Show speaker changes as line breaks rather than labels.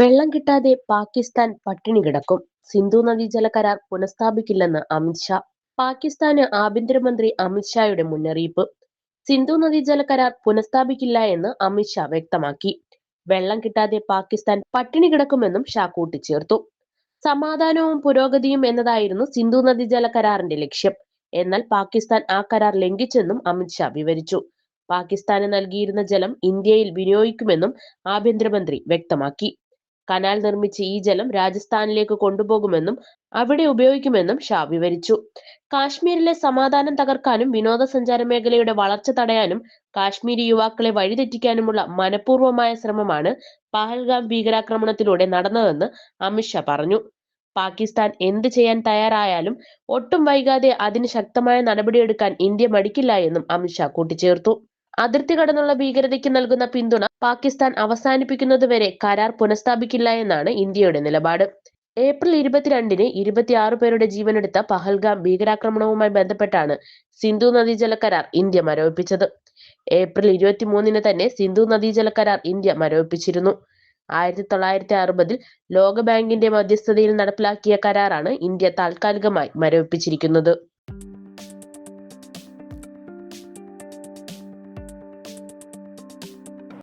വെള്ളം കിട്ടാതെ പാകിസ്ഥാൻ പട്ടിണി കിടക്കും. സിന്ധു നദീജല കരാർ പുനഃസ്ഥാപിക്കില്ലെന്ന് അമിത്ഷാ പാകിസ്ഥാന് ആഭ്യന്തരമന്ത്രി അമിത്ഷായുടെ മുന്നറിയിപ്പ്. സിന്ധു നദീജല കരാർ പുനഃസ്ഥാപിക്കില്ല എന്ന് അമിത്ഷാ വ്യക്തമാക്കി. വെള്ളം കിട്ടാതെ പാകിസ്ഥാൻ പട്ടിണി കിടക്കുമെന്നും ഷാ കൂട്ടിച്ചേർത്തു. സമാധാനവും പുരോഗതിയും എന്നതായിരുന്നു സിന്ധു നദീജല കരാറിന്റെ ലക്ഷ്യം. എന്നാൽ പാകിസ്ഥാൻ ആ കരാർ ലംഘിച്ചെന്നും അമിത്ഷാ വിവരിച്ചു. പാകിസ്ഥാന് നൽകിയിരുന്ന ജലം ഇന്ത്യയിൽ വിനിയോഗിക്കുമെന്നും ആഭ്യന്തരമന്ത്രി വ്യക്തമാക്കി. കനാൽ നിർമ്മിച്ച് ഈ ജലം രാജസ്ഥാനിലേക്ക് കൊണ്ടുപോകുമെന്നും അവിടെ ഉപയോഗിക്കുമെന്നും ഷാ വിവരിച്ചു. കാശ്മീരിലെ സമാധാനം തകർക്കാനും വിനോദസഞ്ചാര മേഖലയുടെ വളർച്ച തടയാനും കാശ്മീരി യുവാക്കളെ വഴിതെറ്റിക്കാനുമുള്ള മനഃപൂർവമായ ശ്രമമാണ് പഹൽഗാം ഭീകരാക്രമണത്തിലൂടെ നടന്നതെന്ന് അമിത്ഷാ പറഞ്ഞു. പാകിസ്ഥാൻ എന്ത് ചെയ്യാൻ തയ്യാറായാലും ഒട്ടും വൈകാതെ അതിന് ശക്തമായ നടപടിയെടുക്കാൻ ഇന്ത്യ മടിക്കില്ല എന്നും അമിത്ഷാ കൂട്ടിച്ചേർത്തു. അതിർത്തി കടന്നുള്ള ഭീകരതയ്ക്ക് നൽകുന്ന പിന്തുണ പാകിസ്ഥാൻ അവസാനിപ്പിക്കുന്നതുവരെ കരാർ പുനഃസ്ഥാപിക്കില്ല എന്നാണ് ഇന്ത്യയുടെ നിലപാട്. ഏപ്രിൽ ഇരുപത്തിരണ്ടിന് ഇരുപത്തിയാറ് പേരുടെ ജീവനെടുത്ത പഹൽഗാം ഭീകരാക്രമണവുമായി ബന്ധപ്പെട്ടാണ് സിന്ധു നദീജല കരാർ ഇന്ത്യ മരവിപ്പിച്ചത്. ഏപ്രിൽ ഇരുപത്തിമൂന്നിന് തന്നെ സിന്ധു നദീജല കരാർ ഇന്ത്യ മരവിപ്പിച്ചിരുന്നു. ആയിരത്തി തൊള്ളായിരത്തി അറുപതിൽ ലോകബാങ്കിന്റെ മധ്യസ്ഥതയിൽ നടപ്പിലാക്കിയ കരാറാണ് ഇന്ത്യ താൽക്കാലികമായി മരവിപ്പിച്ചിരിക്കുന്നത്.